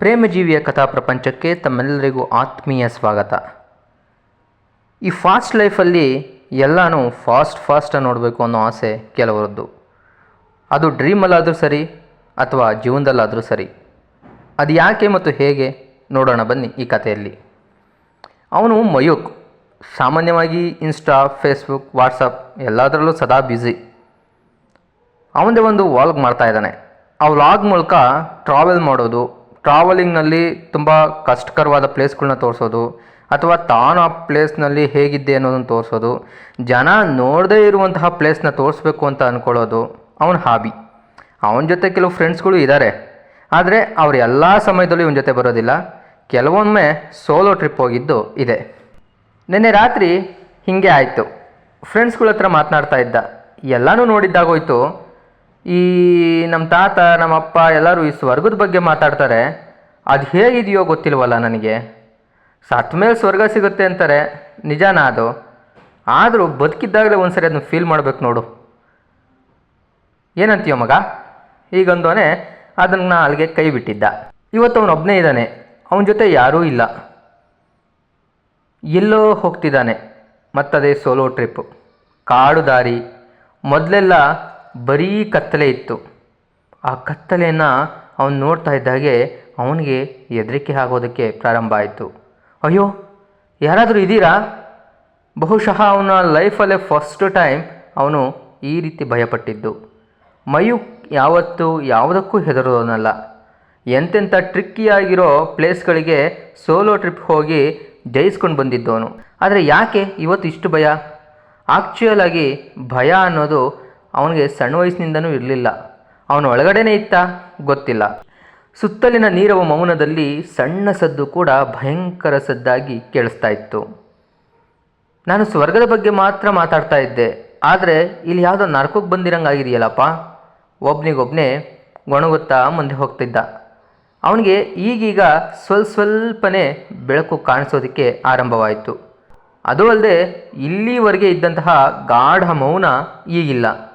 ಪ್ರೇಮಜೀವಿಯ ಕಥಾ ಪ್ರಪಂಚಕ್ಕೆ ತಮ್ಮೆಲ್ಲರಿಗೂ ಆತ್ಮೀಯ ಸ್ವಾಗತ. ಈ ಫಾಸ್ಟ್ ಲೈಫಲ್ಲಿ ಎಲ್ಲನೂ ಫಾಸ್ಟ್ ಫಾಸ್ಟಾಗಿ ನೋಡಬೇಕು ಅನ್ನೋ ಆಸೆ ಕೆಲವರದ್ದು. ಅದು ಡ್ರೀಮಲ್ಲಾದರೂ ಸರಿ ಅಥವಾ ಜೀವನದಲ್ಲಾದರೂ ಸರಿ. ಅದು ಯಾಕೆ ಮತ್ತು ಹೇಗೆ ನೋಡೋಣ ಬನ್ನಿ ಈ ಕಥೆಯಲ್ಲಿ. ಅವನು ಮಯೂಕ್. ಸಾಮಾನ್ಯವಾಗಿ ಇನ್ಸ್ಟಾ ಫೇಸ್ಬುಕ್ ವಾಟ್ಸಪ್ ಎಲ್ಲದರಲ್ಲೂ ಸದಾ ಬ್ಯುಸಿ ಅವನದೇ ಒಂದು ವ್ಲಾಗ್ ಮಾಡ್ತಾ ಇದ್ದಾನೆ. ಆ ವ್ಲಾಗ್ ಮೂಲಕ ಟ್ರಾವೆಲ್ ಮಾಡೋದು ಟ್ರಾವೆಲಿಂಗ್ನಲ್ಲಿ ತುಂಬ ಕಷ್ಟಕರವಾದ ಪ್ಲೇಸ್ಗಳನ್ನ ತೋರಿಸೋದು, ಅಥವಾ ತಾನು ಆ ಪ್ಲೇಸ್ನಲ್ಲಿ ಹೇಗಿದ್ದೆ ಅನ್ನೋದನ್ನು ತೋರಿಸೋದು, ಜನ ನೋಡದೇ ಇರುವಂತಹ ಪ್ಲೇಸ್ನ ತೋರಿಸ್ಬೇಕು ಅಂತ ಅಂದ್ಕೊಳ್ಳೋದು ಅವನ ಹಾಬಿ ಅವನ ಜೊತೆ ಕೆಲವು ಫ್ರೆಂಡ್ಸ್ಗಳು ಇದ್ದಾರೆ ಆದರೆ ಅವರು ಎಲ್ಲ ಸಮಯದಲ್ಲೂ ಇವನ ಜೊತೆ ಬರೋದಿಲ್ಲ. ಕೆಲವೊಮ್ಮೆ ಸೋಲೋ ಟ್ರಿಪ್ ಹೋಗಿದ್ದು ಇದೆ. ನಿನ್ನೆ ರಾತ್ರಿ ಹೀಗೆ ಆಯಿತು. ಫ್ರೆಂಡ್ಸ್ಗಳ ಹತ್ರ ಮಾತನಾಡ್ತಾ ಇದ್ದ. ಎಲ್ಲನೂ ನೋಡಿದ್ದಾಗೋಯ್ತು. ಈ ನಮ್ಮ ತಾತ ನಮ್ಮ ಅಪ್ಪ ಎಲ್ಲರೂ ಈ ಸ್ವರ್ಗದ ಬಗ್ಗೆ ಮಾತಾಡ್ತಾರೆ. ಅದು ಹೇಗಿದೆಯೋ ಗೊತ್ತಿಲ್ವಲ್ಲ ನನಗೆ. ಸತ್ತ ಸ್ವರ್ಗ ಸಿಗುತ್ತೆ ಅಂತಾರೆ. ನಿಜಾನ ಅದು. ಆದರೂ ಬದುಕಿದ್ದಾಗಲೇ ಒಂದ್ಸರಿ ಅದನ್ನ ಫೀಲ್ ಮಾಡ್ಬೇಕು ನೋಡು. ಏನಂತೀಯೋ ಮಗ? ಈಗೊಂದೋನೆ ಅದನ್ನು ಅಲ್ಲಿಗೆ ಕೈ ಬಿಟ್ಟಿದ್ದ. ಇವತ್ತು ಅವನೊಬ್ಬನೇ ಇದ್ದಾನೆ ಅವನ ಜೊತೆ ಯಾರೂ ಇಲ್ಲ. ಎಲ್ಲೋ ಹೋಗ್ತಿದ್ದಾನೆ. ಮತ್ತದೇ ಸೋಲೋ ಟ್ರಿಪ್ ಕಾಡು ದಾರಿ. ಮೊದಲೆಲ್ಲ ಬರೀ ಕತ್ತಲೆ ಇತ್ತು. ಆ ಕತ್ತಲೆಯನ್ನು ಅವನು ನೋಡ್ತಾ ಇದ್ದಾಗೆ ಅವನಿಗೆ ಹೆದರಿಕೆ ಆಗೋದಕ್ಕೆ ಪ್ರಾರಂಭ ಆಯಿತು. ಅಯ್ಯೋ, ಯಾರಾದರೂ ಇದ್ದೀರಾ? ಬಹುಶಃ ಅವನ ಲೈಫಲ್ಲೇ ಫಸ್ಟ್ ಟೈಮ್ ಅವನು ಈ ರೀತಿ ಭಯಪಟ್ಟಿದ್ದು. ಮಯೂಕ್ ಯಾವತ್ತೂ ಯಾವುದಕ್ಕೂ ಹೆದರೋನಲ್ಲ. ಎಂತೆಂಥ ಟ್ರಿಕ್ಕಿಯಾಗಿರೋ ಪ್ಲೇಸ್ಗಳಿಗೆ ಸೋಲೋ ಟ್ರಿಪ್ ಹೋಗಿ ಜಯಿಸ್ಕೊಂಡು ಬಂದಿದ್ದವನು. ಆದರೆ ಯಾಕೆ ಇವತ್ತು ಇಷ್ಟು ಭಯ? ಆಕ್ಚುಯಲ್ ಆಗಿ ಭಯ ಅನ್ನೋದು ಅವನಿಗೆ ಸಣ್ಣ ವಯಸ್ಸಿನಿಂದನೂ ಇರಲಿಲ್ಲ. ಅವನ ಒಳಗಡೆನೇ ಇತ್ತ? ಗೊತ್ತಿಲ್ಲ. ಸುತ್ತಲಿನ ನೀರವ ಮೌನದಲ್ಲಿ ಸಣ್ಣ ಸದ್ದು ಕೂಡ ಭಯಂಕರ ಸದ್ದಾಗಿ ಕೇಳಿಸ್ತಾ ಇತ್ತು. ನಾನು ಸ್ವರ್ಗದ ಬಗ್ಗೆ ಮಾತ್ರ ಮಾತಾಡ್ತಾ ಇದ್ದೆ. ಆದರೆ ಇಲ್ಲಿ ಯಾವುದೋ ನರಕಕ್ಕೆ ಬಂದಿರಂಗಾಗಿದೆಯಲ್ಲಪ್ಪ? ಒಬ್ನಿಗೊಬ್ನೇ ಗೊಣಗುತ್ತಾ ಮುಂದೆ ಹೋಗ್ತಿದ್ದ. ಅವನಿಗೆ ಈಗೀಗ ಸ್ವಲ್ಪ ಸ್ವಲ್ಪನೇ ಬೆಳಕು ಕಾಣಿಸೋದಕ್ಕೆ ಆರಂಭವಾಯಿತು. ಅದು ಅಲ್ಲದೆ ಇಲ್ಲಿವರೆಗೆ ಇದ್ದಂತಹ ಗಾಢ ಮೌನ ಈಗಿಲ್ಲ.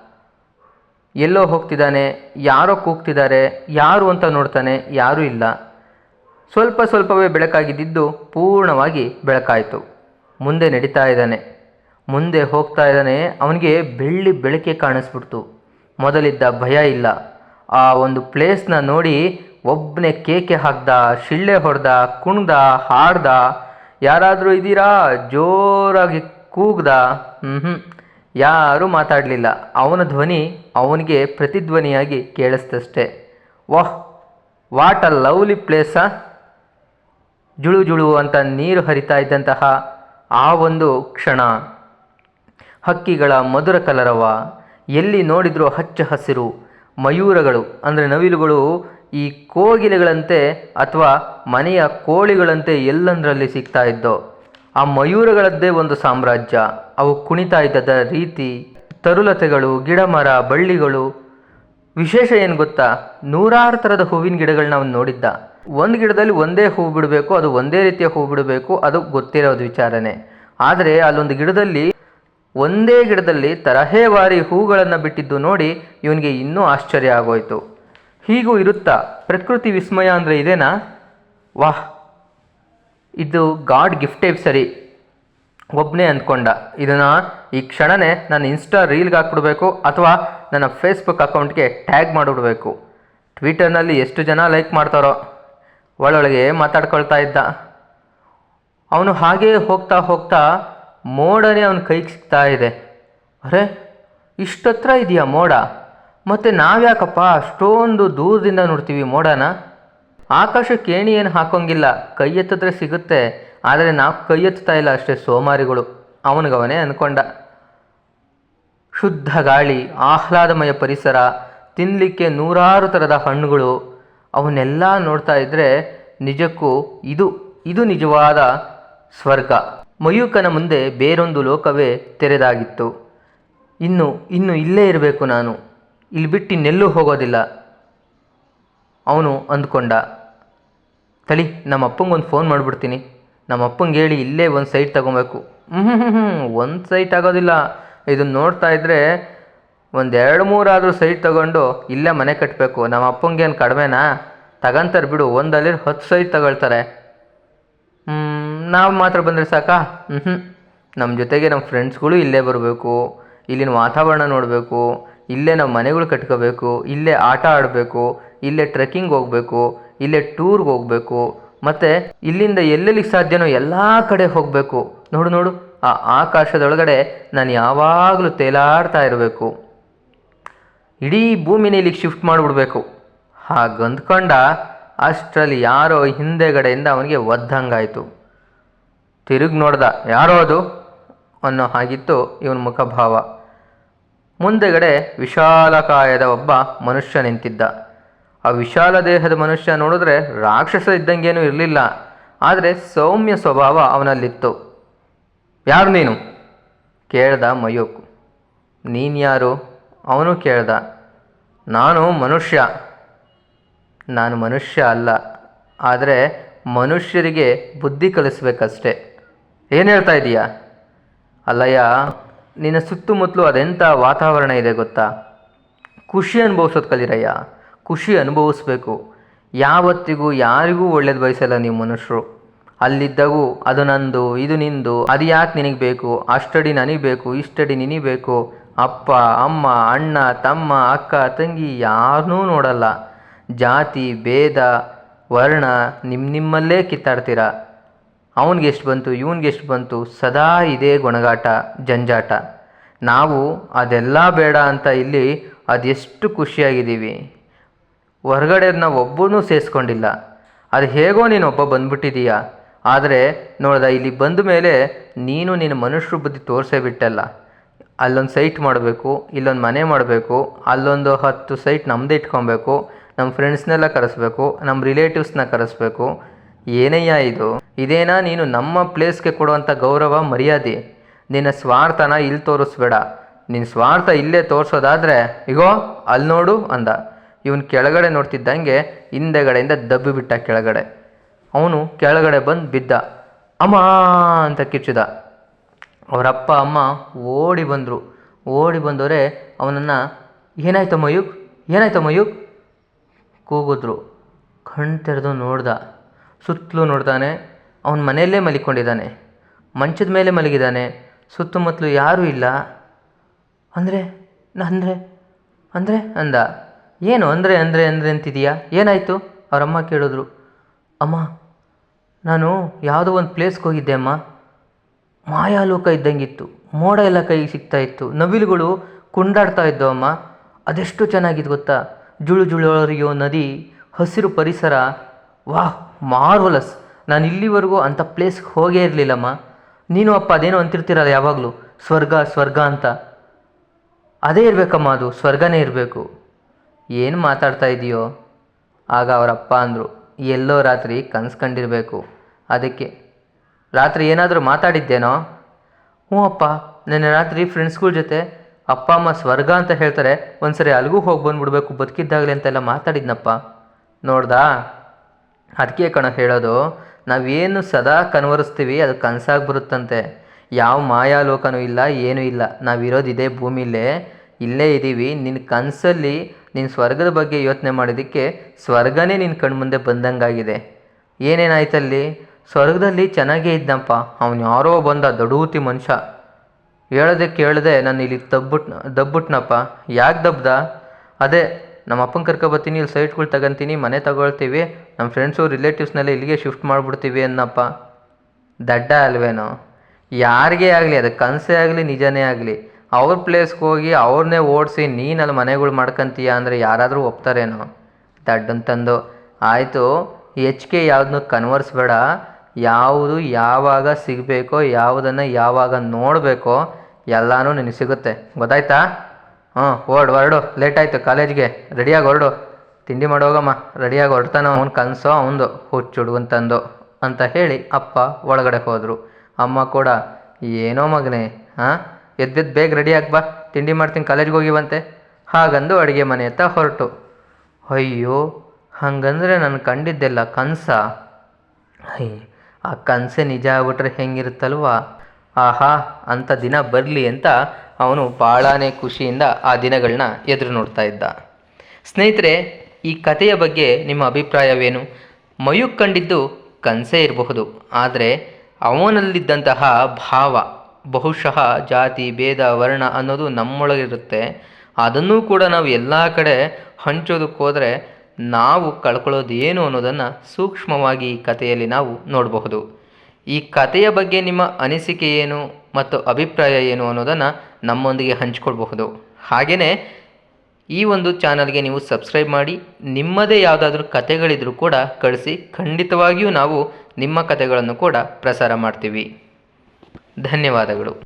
ಎಲ್ಲೋ ಹೋಗ್ತಿದ್ದಾನೆ, ಯಾರೋ ಕೂಗ್ತಿದ್ದಾರೆ, ಯಾರು ಅಂತ ನೋಡ್ತಾನೆ, ಯಾರೂ ಇಲ್ಲ. ಸ್ವಲ್ಪ ಸ್ವಲ್ಪವೇ ಬೆಳಕಾಗಿದ್ದಿದ್ದು ಪೂರ್ಣವಾಗಿ ಬೆಳಕಾಯಿತು. ಮುಂದೆ ನಡೀತಾ ಇದ್ದಾನೆ. ಮುಂದೆ ಹೋಗ್ತಾ ಇದ್ದಾನೆ, ಅವನಿಗೆ ಬೆಳ್ಳಿ ಬೆಳಕೆ ಕಾಣಿಸ್ಬಿಡ್ತು. ಮೊದಲಿದ್ದ ಭಯ ಇಲ್ಲ. ಆ ಒಂದು ಪ್ಲೇಸ್ನ ನೋಡಿ ಒಬ್ಬನೇ ಕೇಕೆ ಹಾಕ್ದ, ಶಿಳ್ಳೆ ಹೊಡೆದ, ಕುಣ್ದ, ಹಾಡ್ದ, ಯಾರಾದರೂ ಇದ್ದೀರಾ ಜೋರಾಗಿ ಕೂಗ್ದ. ಹ್ಞೂ ಯಾರೂ ಮಾತಾಡಲಿಲ್ಲ. ಅವನ ಧ್ವನಿ ಅವನಿಗೆ ಪ್ರತಿಧ್ವನಿಯಾಗಿ ಕೇಳಿಸ್ತಷ್ಟೆ. ವಾಹ್, ವಾಟ್ ಅ ಲವ್ಲಿ ಪ್ಲೇಸಾ ಜುಳು ಜುಳು ಅಂತ ನೀರು ಹರಿತಾ ಇದ್ದಂತಹ ಆ ಒಂದು ಕ್ಷಣ. ಹಕ್ಕಿಗಳ ಮಧುರ ಕಲರವ, ಎಲ್ಲಿ ನೋಡಿದರೂ ಹಚ್ಚ ಹಸಿರು. ಮಯೂರಗಳು, ಅಂದರೆ ನವಿಲುಗಳು ಈ ಕೋಗಿಲೆಗಳಂತೆ ಅಥವಾ ಮನೆಯ ಕೋಳಿಗಳಂತೆ ಎಲ್ಲಂದರಲ್ಲಿ ಸಿಗ್ತಾ ಇದ್ದೋ. ಆ ಮಯೂರಗಳದ್ದೇ ಒಂದು ಸಾಮ್ರಾಜ್ಯ. ಅವು ಕುಣಿತಾ ಇದ್ದದ ರೀತಿ, ತರುಲತೆಗಳು, ಗಿಡಮರ, ಬಳ್ಳಿಗಳು. ವಿಶೇಷ ಏನು ಗೊತ್ತಾ? ನೂರಾರು ಥರದ ಹೂವಿನ ಗಿಡಗಳನ್ನ ಅವನು ನೋಡಿದ್ದ. ಒಂದು ಗಿಡದಲ್ಲಿ ಒಂದೇ ಹೂ ಬಿಡಬೇಕು, ಅದು ಒಂದೇ ರೀತಿಯ ಹೂ ಬಿಡಬೇಕು, ಅದು ಗೊತ್ತಿರೋದು ವಿಚಾರನೆ. ಆದರೆ ಅಲ್ಲೊಂದು ಗಿಡದಲ್ಲಿ ಒಂದೇ ಗಿಡದಲ್ಲಿ ತರಹೇವಾರಿ ಹೂಗಳನ್ನು ಬಿಟ್ಟಿದ್ದು ನೋಡಿ ಇವನಿಗೆ ಇನ್ನೂ ಆಶ್ಚರ್ಯ ಆಗೋಯ್ತು. ಹೀಗೂ ಇರುತ್ತಾ? ಪ್ರಕೃತಿ ವಿಸ್ಮಯ ಅಂದರೆ ಇದೇನಾ? ವಾಹ್! ಇದು ಗಾಡ್ ಗಿಫ್ಟೇ ಸರಿ. ಒಬ್ಬನೇ ಅಂದ್ಕೊಂಡ, ಇದನ್ನು ಈ ಕ್ಷಣನೇ ನಾನು ಇನ್ಸ್ಟಾ ರೀಲ್ಗೆ ಹಾಕ್ಬಿಡ್ಬೇಕು ಅಥವಾ ನನ್ನ ಫೇಸ್ಬುಕ್ ಅಕೌಂಟ್ಗೆ ಟ್ಯಾಗ್ ಮಾಡಿಬಿಡ್ಬೇಕು. ಟ್ವಿಟರ್ನಲ್ಲಿ ಎಷ್ಟು ಜನ ಲೈಕ್ ಮಾಡ್ತಾರೋ? ಒಳೊಳಗೆ ಮಾತಾಡ್ಕೊಳ್ತಾ ಇದ್ದ. ಅವನು ಹಾಗೇ ಹೋಗ್ತಾ ಹೋಗ್ತಾ ಮೋಡನೇ ಅವನ ಕೈಗೆ ಸಿಗ್ತಾ ಇದೆ. ಅರೆ, ಇಷ್ಟತ್ರ ಇದೆಯಾ ಮೋಡ? ಮತ್ತು ನಾವ್ಯಾಕಪ್ಪ ಅಷ್ಟೊಂದು ದೂರದಿಂದ ನೋಡ್ತೀವಿ ಮೋಡನ? ಆಕಾಶಕ್ಕೆ ಕೇಣಿ ಏನು ಹಾಕೋಂಗಿಲ್ಲ ಕೈ ಎತ್ತಿದ್ರೆ ಸಿಗುತ್ತೆ, ಆದರೆ ನಾವು ಕೈ ಎತ್ತುತ್ತಾ ಇಲ್ಲ ಅಷ್ಟೇ ಸೋಮಾರಿಗಳು. ಅವನಿಗವನೇ ಅಂದ್ಕೊಂಡ ಶುದ್ಧ ಗಾಳಿ, ಆಹ್ಲಾದಮಯ ಪರಿಸರ ತಿನ್ನಲಿಕ್ಕೆ ನೂರಾರು ಥರದ ಹಣ್ಣುಗಳು, ಅವನ್ನೆಲ್ಲ ನೋಡ್ತಾ ಇದ್ದರೆ ನಿಜಕ್ಕೂ ಇದು ಇದು ನಿಜವಾದ ಸ್ವರ್ಗ. ಮಯೂಕನ ಮುಂದೆ ಬೇರೊಂದು ಲೋಕವೇ ತೆರೆದಾಗಿತ್ತು. ಇನ್ನು ಇನ್ನು ಇಲ್ಲೇ ಇರಬೇಕು ನಾನು. ಇಲ್ಲಿ ಬಿಟ್ಟು ನೆಲ್ಲು ಹೋಗೋದಿಲ್ಲ. ಅವನು ಅಂದ್ಕೊಂಡ ತಳಿ ನಮ್ಮ ಅಪ್ಪಂಗೊಂದು ಫೋನ್ ಮಾಡಿಬಿಡ್ತೀನಿ. ನಮ್ಮ ಅಪ್ಪಂಗೆ ಹೇಳಿ ಇಲ್ಲೇ ಒಂದು ಸೈಟ್ ತಗೊಬೇಕು. ಹ್ಞೂ ಹ್ಞೂ ಹ್ಞೂ ಒಂದು ಸೈಟ್ ಆಗೋದಿಲ್ಲ. ಇದನ್ನು ನೋಡ್ತಾ ಇದ್ದರೆ ಒಂದು ಎರಡು ಮೂರಾದರೂ ಸೈಟ್ ತಗೊಂಡು ಇಲ್ಲೇ ಮನೆ ಕಟ್ಟಬೇಕು ನಮ್ಮ ಅಪ್ಪಂಗೇನು ಕಡಿಮೆನಾ? ತಗೊಂತಾರೆ ಬಿಡು ಒಂದಲ್ಲಿ ಹತ್ತು ಸೈಟ್ ತಗೊಳ್ತಾರೆ. ನಾವು ಮಾತ್ರ ಬಂದರೆ ಸಾಕಾ? ಹ್ಞೂ ನಮ್ಮ ಜೊತೆಗೆ ನಮ್ಮ ಫ್ರೆಂಡ್ಸ್ಗಳು ಇಲ್ಲೇ ಬರಬೇಕು. ಇಲ್ಲಿನ ವಾತಾವರಣ ನೋಡಬೇಕು. ಇಲ್ಲೇ ನಮ್ಮ ಮನೆಗಳು ಕಟ್ಕೋಬೇಕು. ಇಲ್ಲೇ ಆಟ ಆಡಬೇಕು. ಇಲ್ಲೇ ಟ್ರೆಕ್ಕಿಂಗ್ ಹೋಗಬೇಕು, ಇಲ್ಲೇ ಟೂರ್ಗೆ ಹೋಗಬೇಕು, ಮತ್ತು ಇಲ್ಲಿಂದ ಎಲ್ಲೆಲ್ಲಿಗೆ ಸಾಧ್ಯನೋ ಎಲ್ಲ ಕಡೆ ಹೋಗಬೇಕು. ನೋಡು ನೋಡು, ಆ ಆಕಾಶದೊಳಗಡೆ ನಾನು ಯಾವಾಗಲೂ ತೇಲಾಡ್ತಾ ಇರಬೇಕು. ಇಡೀ ಭೂಮಿನ ಇಲ್ಲಿಗೆ ಶಿಫ್ಟ್ ಮಾಡಿಬಿಡ್ಬೇಕು. ಹಾಗಂದ್ಕೊಂಡ ಅಷ್ಟರಲ್ಲಿ ಯಾರೋ ಹಿಂದೆಗಡೆಯಿಂದ ಅವನಿಗೆ ಒದ್ದಂಗಾಯಿತು. ತಿರುಗಿ ನೋಡ್ದ, ಯಾರೋ ಅದು? ಅನ್ನೋ ಹಾಗಿತ್ತು ಇವನ ಮುಖಭಾವ. ಮುಂದೆಗಡೆ ವಿಶಾಲಕಾಯದ ಒಬ್ಬ ಮನುಷ್ಯ ನಿಂತಿದ್ದ. ಆ ವಿಶಾಲ ದೇಹದ ಮನುಷ್ಯ ನೋಡಿದ್ರೆ ರಾಕ್ಷಸ ಇದ್ದಂಗೇನೂ ಇರಲಿಲ್ಲ. ಆದರೆ ಸೌಮ್ಯ ಸ್ವಭಾವ ಅವನಲ್ಲಿತ್ತು. ಯಾರು ನೀನು? ಕೇಳ್ದ ಮಯೂಕ್. ನೀನು ಯಾರು? ಅವನು ಕೇಳ್ದ. ನಾನು ಮನುಷ್ಯ. ನಾನು ಮನುಷ್ಯ ಅಲ್ಲ. ಆದರೆ ಮನುಷ್ಯರಿಗೆ ಬುದ್ಧಿ ಕಲಿಸ್ಬೇಕಷ್ಟೆ. ಏನು ಹೇಳ್ತಾ ಇದ್ದೀಯಾ ಅಲ್ಲಯ್ಯ, ನಿನ್ನ ಸುತ್ತಮುತ್ತಲು ಅದೆಂಥ ವಾತಾವರಣ ಇದೆ ಗೊತ್ತಾ? ಖುಷಿ ಅನುಭವಿಸೋದು ಕಲೀರಯ್ಯ ಖುಷಿ ಅನುಭವಿಸ್ಬೇಕು. ಯಾವತ್ತಿಗೂ ಯಾರಿಗೂ ಒಳ್ಳೇದು ಬಯಸಲ್ಲ ನೀವು ಮನುಷ್ಯರು. ಅಲ್ಲಿದ್ದಾಗೂ ಅದು ನಂದು, ಇದು ನಿಂದು, ಅದು ಯಾಕೆ ನಿನಗೆ ಬೇಕು? ಅಷ್ಟಡಿ ನನಗೆ ಬೇಕು, ಇಷ್ಟಡಿ ನಿನಗೆ ಬೇಕು. ಅಪ್ಪ, ಅಮ್ಮ, ಅಣ್ಣ, ತಮ್ಮ, ಅಕ್ಕ, ತಂಗಿ ಯಾರನ್ನೂ ನೋಡಲ್ಲ. ಜಾತಿ, ಭೇದ, ವರ್ಣ ನಿಮ್ಮ ನಿಮ್ಮಲ್ಲೇ ಕಿತ್ತಾಡ್ತೀರ. ಅವನಿಗೆ ಎಷ್ಟು ಬಂತು, ಇವನಿಗೆ ಎಷ್ಟು ಬಂತು, ಸದಾ ಇದೇ ಗೊಣಗಾಟ, ಜಂಜಾಟ. ನಾವು ಅದೆಲ್ಲ ಬೇಡ ಅಂತ ಇಲ್ಲಿ ಅದೆಷ್ಟು ಖುಷಿಯಾಗಿದ್ದೀವಿ. ಹೊರಗಡೆ ಅದನ್ನ ಒಬ್ಬನೂ ಸೇರಿಸ್ಕೊಂಡಿಲ್ಲ. ಅದು ಹೇಗೋ ನೀನು ಒಬ್ಬ ಬಂದ್ಬಿಟ್ಟಿದೀಯ? ಆದರೆ ನೋಡ್ದ, ಇಲ್ಲಿ ಬಂದ ಮೇಲೆ ನೀನು ನಿನ್ನ ಮನುಷ್ಯರು ಬುದ್ಧಿ ತೋರಿಸೇ ಬಿಟ್ಟಲ್ಲ. ಅಲ್ಲೊಂದು ಸೈಟ್ ಮಾಡಬೇಕು, ಇಲ್ಲೊಂದು ಮನೆ ಮಾಡಬೇಕು, ಅಲ್ಲೊಂದು ಹತ್ತು ಸೈಟ್ ನಮ್ಮದೇ ಇಟ್ಕೊಬೇಕು ನಮ್ಮ ಫ್ರೆಂಡ್ಸ್ನೆಲ್ಲ ಕರೆಸ್ಬೇಕು ನಮ್ಮ ರಿಲೇಟಿವ್ಸ್ನ ಕರೆಸ್ಬೇಕು. ಏನಯ್ಯ ಇದು? ಇದೇನಾ ನೀನು ನಮ್ಮ ಪ್ಲೇಸ್ಗೆ ಕೊಡುವಂಥ ಗೌರವ, ಮರ್ಯಾದೆ? ನಿನ್ನ ಸ್ವಾರ್ಥನ ಇಲ್ಲಿ ತೋರಿಸ್ಬೇಡ. ನಿನ್ನ ಸ್ವಾರ್ಥ ಇಲ್ಲೇ ತೋರಿಸೋದಾದರೆ, ಇಗೋ, ಅಲ್ಲಿ ನೋಡು ಅಂದ. ಇವನು ಕೆಳಗಡೆ ನೋಡ್ತಿದ್ದಂಗೆ ಹಿಂದೆಗಡೆಯಿಂದ ದಬ್ಬಿ ಬಿಟ್ಟ ಕೆಳಗಡೆ. ಅವನು ಕೆಳಗಡೆ ಬಂದು ಬಿದ್ದ. ಅಮ್ಮ ಅಂತ ಕಿಚ್ಚಿದ ಅವರಪ್ಪ, ಅಮ್ಮ ಓಡಿ ಬಂದರು. ಓಡಿ ಬಂದವರೆ ಅವನನ್ನು, ಏನಾಯ್ತು ಮಯೂಕ್ ಏನಾಯ್ತು ಮಯೂಕ್ ಕೂಗಿದ್ರು. ಕಣ್ ತೆರೆದು ನೋಡ್ದ. ಸುತ್ತಲೂ ನೋಡ್ತಾನೆ ಅವನ ಮನೆಯಲ್ಲೇ ಮಲಿಕೊಂಡಿದ್ದಾನೆ. ಮಂಚದ ಮೇಲೆ ಮಲಗಿದ್ದಾನೆ. ಸುತ್ತಮುತ್ತಲು ಯಾರೂ ಇಲ್ಲ. ಅಂದರೆ ಅಂದರೆ ಅಂದರೆ, ಅಂದ. ಏನು ಅಂದರೆ ಅಂದರೆ ಅಂದರೆ ಅಂತಿದೀಯಾ? ಏನಾಯಿತು? ಅವರಮ್ಮ ಕೇಳಿದ್ರು. ಅಮ್ಮ, ನಾನು ಯಾವುದೋ ಒಂದು ಪ್ಲೇಸ್ಗೆ ಹೋಗಿದ್ದೆ ಅಮ್ಮ. ಮಾಯಾಲೋಕ ಇದ್ದಂಗಿತ್ತು. ಮೋಡ ಎಲ್ಲ ಕೈಗೆ ಸಿಗ್ತಾ ಇತ್ತು. ನವಿಲುಗಳು ಕುಂಡಾಡ್ತಾ ಇದ್ದವು ಅಮ್ಮ. ಅದೆಷ್ಟು ಚೆನ್ನಾಗಿತ್ತು ಗೊತ್ತಾ? ಜುಳು ಜುಳು ಹರಿಯೋ ನದಿ, ಹಸಿರು ಪರಿಸರ. ವಾಹ್, ಮಾರ್ವಲಸ್. ನಾನು ಇಲ್ಲಿವರೆಗೂ ಅಂಥ ಪ್ಲೇಸ್ಗೆ ಹೋಗೇ ಇರಲಿಲ್ಲಮ್ಮ. ನೀನು ಅಪ್ಪ ಅದೇನೋ ಅಂತಿರ್ತೀರಲ್ಲ ಯಾವಾಗಲೂ? ಸ್ವರ್ಗ ಸ್ವರ್ಗ ಅಂತ. ಅದೇ ಇರಬೇಕಮ್ಮ ಅದು. ಸ್ವರ್ಗನೇ ಇರಬೇಕು. ಏನು ಮಾತಾಡ್ತಾ ಇದೆಯೋ? ಆಗ ಅವರಪ್ಪ ಅಂದರು, ಎಲ್ಲೋ ರಾತ್ರಿ ಕನಸು ಕಂಡಿರಬೇಕು. ಅದಕ್ಕೆ, ರಾತ್ರಿ ಏನಾದರೂ ಮಾತಾಡಿದ್ದೇನೋ? ಹ್ಞೂ ಅಪ್ಪ, ನೆನ್ನೆ ರಾತ್ರಿ ಫ್ರೆಂಡ್ಸ್ಗಳ ಜೊತೆ ಅಪ್ಪ, ಅಮ್ಮ ಸ್ವರ್ಗ ಅಂತ ಹೇಳ್ತಾರೆ, ಒಂದ್ಸರಿ ಅಲ್ಲಿಗೂ ಹೋಗಿ ಬಂದ್ಬಿಡ್ಬೇಕು ಬದುಕಿದ್ದಾಗಲಿ ಅಂತೆಲ್ಲ ಮಾತಾಡಿದ್ನಪ್ಪ. ನೋಡ್ದಾ? ಅದಕ್ಕೆ ಕಣ ಹೇಳೋದು, ನಾವೇನು ಸದಾ ಕನ್ವರಿಸ್ತೀವಿ ಅದು ಕನಸಾಗಿ ಬರುತ್ತಂತೆ. ಯಾವ ಮಾಯಾಲೋಕನೂ ಇಲ್ಲ, ಏನೂ ಇಲ್ಲ. ನಾವಿರೋದು ಇದೇ ಭೂಮಿಲೇ. ಇಲ್ಲೇ ಇದ್ದೀವಿ. ನಿನ್ನ ಕನಸಲ್ಲಿ ನಿನ್ನ ಸ್ವರ್ಗದ ಬಗ್ಗೆ ಯೋಚನೆ ಮಾಡಿದ್ದಕ್ಕೆ ಸ್ವರ್ಗನೇ ನಿನ್ನ ಕಣ್ಮುಂದೆ ಬಂದಂಗಾಗಿದೆ. ಏನೇನಾಯ್ತಲ್ಲಿ? ಸ್ವರ್ಗದಲ್ಲಿ ಚೆನ್ನಾಗೇ ಇದ್ದಂಪ ಅವನು ಯಾರೋ ಬಂದ ದಡೂತಿ ಮನುಷ್ಯ. ಹೇಳದೆ ಕೇಳದೆ ನಾನು ಇಲ್ಲಿ ದಬ್ಬುಟ್ ದಬ್ಬುಟ್ನಪ್ಪ. ಯಾಕೆ ದಬ್ದ? ಅದೇ ನಮ್ಮ ಅಪ್ಪನ ಕರ್ಕೊಬತ್ತೀನಿ, ಇಲ್ಲಿ ಸೈಟ್ಗಳು ತಗೊಂತೀನಿ, ಮನೆ ತಗೊಳ್ತೀವಿ. ನಮ್ಮ ಫ್ರೆಂಡ್ಸು ರಿಲೇಟಿವ್ಸ್ನೆಲ್ಲ ಇಲ್ಲಿಗೆ ಶಿಫ್ಟ್ ಮಾಡಿಬಿಡ್ತೀವಿ ಅನ್ನಪ್ಪ. ದಡ್ಡ ಅಲ್ವೇನೋ? ಯಾರಿಗೇ ಆಗಲಿ, ಅದು ಕನಸೇ ಆಗಲಿ, ನಿಜನೇ ಆಗಲಿ. ಅವ್ರ ಪ್ಲೇಸ್ಗೆ ಹೋಗಿ ಅವ್ರನ್ನೇ ಓಡಿಸಿ ನೀನಲ್ಲಿ ಮನೆಗಳು ಮಾಡ್ಕೊಂತೀಯ? ಅಂದರೆ ಯಾರಾದರೂ ಒಪ್ತಾರೇನೋ. ದಡ್ಡಂತಂದು ಆಯಿತು ಹೆಚ್ಚಿಗೆ ಯಾವ್ದನ್ನೂ ಕನ್ವರ್ಸ್ಬೇಡ ಯಾವುದು ಯಾವಾಗ ಸಿಗಬೇಕೋ, ಯಾವುದನ್ನು ಯಾವಾಗ ನೋಡಬೇಕೋ, ಎಲ್ಲನೂ ನಿನಗೆ ಸಿಗುತ್ತೆ. ಗೊತ್ತಾಯ್ತಾ? ಹ್ಞೂ ಹೊರಡು ಹೊರಡು. ಲೇಟ್ ಆಯಿತು, ಕಾಲೇಜ್ಗೆ. ರೆಡಿಯಾಗಿ ಹೊರಡು. ತಿಂಡಿ ಮಾಡೋಗಮ್ಮ ರೆಡಿಯಾಗಿ ಹೊರಡ್ತಾನೆ ಅವ್ನ, ಕನಸೋ ಅವನದು ಹುಚ್ಚುಡುಗಂತಂದು ಅಂತ ಹೇಳಿ ಅಪ್ಪ ಒಳಗಡೆ ಹೋದರು. ಅಮ್ಮ ಕೂಡ, ಏನೋ ಮಗನೇ, ಹಾಂ? ಎದ್ದೆದ್ದು ಬೇಗ ರೆಡಿ ಬಾ, ತಿಂಡಿ ಮಾಡ್ತೀನಿ ಕಾಲೇಜ್ಗೆ ಹೋಗಿವಂತೆ. ಹಾಗಂದು ಅಡುಗೆ ಮನೆ ಹತ್ತ ಹೊರಟು. ಅಯ್ಯೋ, ಹಾಗಂದ್ರೆ ನಾನು ಕಂಡಿದ್ದೆಲ್ಲ ಕನಸ? ಅಯ್ಯ ಆ ಕನಸೆ ನಿಜ ಆಗ್ಬಿಟ್ರೆ ಹೆಂಗಿರುತ್ತಲ್ವಾ? ಆಹಾ ಅಂಥ ದಿನ ಬರಲಿ ಅಂತ ಅವನು ಭಾಳನೇ ಖುಷಿಯಿಂದ ಆ ದಿನಗಳನ್ನ ಎದುರು ನೋಡ್ತಾ ಇದ್ದ. ಸ್ನೇಹಿತರೆ, ಈ ಕಥೆಯ ಬಗ್ಗೆ ನಿಮ್ಮ ಅಭಿಪ್ರಾಯವೇನು? ಮಯುಕ್ ಕಂಡಿದ್ದು ಕನಸೇ ಇರಬಹುದು, ಆದರೆ ಅವನಲ್ಲಿದ್ದಂತಹ ಭಾವ ಬಹುಶಃ ಜಾತಿ, ಭೇದ, ವರ್ಣ ಅನ್ನೋದು ನಮ್ಮೊಳಗಿರುತ್ತೆ. ಅದನ್ನೂ ಕೂಡ ನಾವು ಎಲ್ಲ ಕಡೆ ಹಂಚೋದಕ್ಕೆ ಹೋದರೆ ನಾವು ಕಳ್ಕೊಳ್ಳೋದು ಏನು ಅನ್ನೋದನ್ನು ಸೂಕ್ಷ್ಮವಾಗಿ ಈ ಕಥೆಯಲ್ಲಿ ನಾವು ನೋಡಬಹುದು. ಈ ಕಥೆಯ ಬಗ್ಗೆ ನಿಮ್ಮ ಅನಿಸಿಕೆ ಏನು ಮತ್ತು ಅಭಿಪ್ರಾಯ ಏನು ಅನ್ನೋದನ್ನು ನಮ್ಮೊಂದಿಗೆ ಹಂಚಿಕೊಳ್ಬಹುದು. ಹಾಗೆಯೇ ಈ ಒಂದು ಚಾನಲ್ಗೆ ನೀವು ಸಬ್ಸ್ಕ್ರೈಬ್ ಮಾಡಿ, ನಿಮ್ಮದೇ ಯಾವುದಾದ್ರೂ ಕಥೆಗಳಿದ್ರೂ ಕೂಡ ಕಳಿಸಿ, ಖಂಡಿತವಾಗಿಯೂ ನಾವು ನಿಮ್ಮ ಕಥೆಗಳನ್ನು ಕೂಡ ಪ್ರಸಾರ ಮಾಡ್ತೀವಿ. ಧನ್ಯವಾದಗಳು.